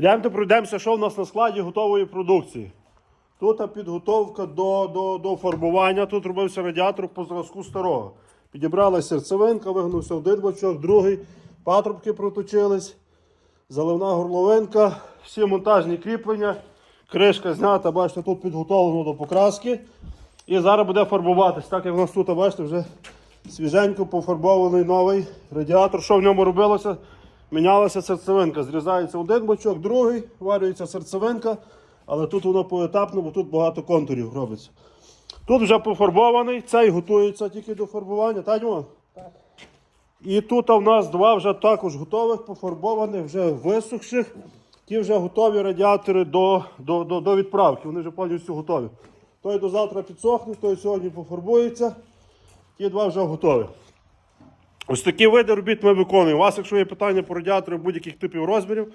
Йдемте пройдемося, що в нас на складі готової продукції. Тут підготовка до, до, до фарбування. Тут робився радіатор по зразку старого. Підібрала серцевинка, вигнувся один бочок, другий. Патрубки проточились, заливна горловинка, всі монтажні кріплення, кришка знята, бачите, тут підготовлено до покраски. І зараз буде фарбуватись. Так як в нас тут, бачите, вже свіженько пофарбований новий радіатор. Що в ньому робилося? Мінялася серцевинка. Зрізається один бочок, другий, варюється серцевинка, але тут воно поетапно, бо тут багато контурів робиться. Тут вже пофарбований, цей готується тільки до фарбування, так, Дімон? Так. І тут у нас два вже також готових, пофарбованих, вже висохших. Ті вже готові радіатори до, до, до, до відправки. Вони вже повністю готові. Той до завтра підсохне, той сьогодні пофарбується. Ті два вже готові. Ось такі види робіт ми виконуємо. У вас, якщо є питання по радіатору будь-яких типів розмірів,